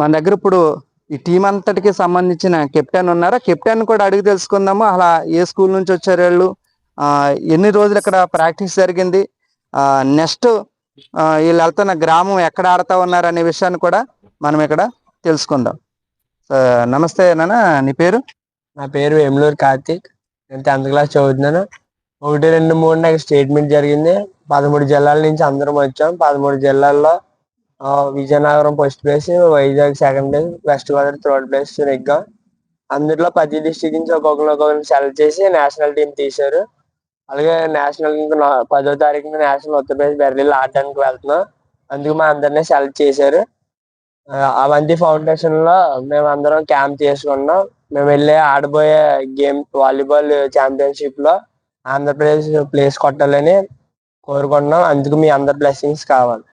మన దగ్గర ఇప్పుడు ఈ టీం అంతటికి సంబంధించిన కెప్టెన్ ఉన్నారా? కెప్టెన్ కూడా అడిగి తెలుసుకుందాము. అలా ఏ స్కూల్ నుంచి వచ్చారు వాళ్ళు? ఎన్ని రోజులు ఇక్కడ ప్రాక్టీస్ జరిగింది? నెక్స్ట్ వీళ్ళు వెళ్తున్న గ్రామం ఎక్కడ ఆడుతా ఉన్నారు అనే విషయాన్ని కూడా మనం ఇక్కడ తెలుసుకుందాం. నమస్తే నాన్న నీ పేరు? నా పేరు వేములూరు కార్తీక్. నేను టెన్త్ క్లాస్ చదువుతున్నాను. ఒకటి రెండు మూడు నాకు స్టేట్మెంట్ జరిగింది. పదమూడు జిల్లాల నుంచి అందరం వచ్చాం. పదమూడు జిల్లాల్లో Vizianagaram first place Vizag second place west Godavari third place నెగ్గాం అందులో ప్రతి డిస్టిక్ నుంచి ఒక్కొక్కరు ఒక్కొక్కరిని సెలెక్ట్ చేసి నేషనల్ టీం తీశారు. అలాగే నేషనల్ ఇంకా పదో తారీఖున నేషనల్ ఉత్తరప్రదేశ్ బెర్లీలో ఆడడానికి వెళ్తున్నాం. అందుకు మా అందరినీ సెలెక్ట్ చేశారు. అవంతి ఫౌండేషన్లో మేము అందరం క్యాంప్ చేసుకున్నాం. మేము వెళ్ళి ఆడబోయే గేమ్ వాలీబాల్ ఛాంపియన్షిప్లో ఆంధ్రప్రదేశ్ ప్లేస్ కొట్టాలని కోరుకుంటున్నాం. అందుకు మీ అందరి బ్లెస్సింగ్స్ కావాలి.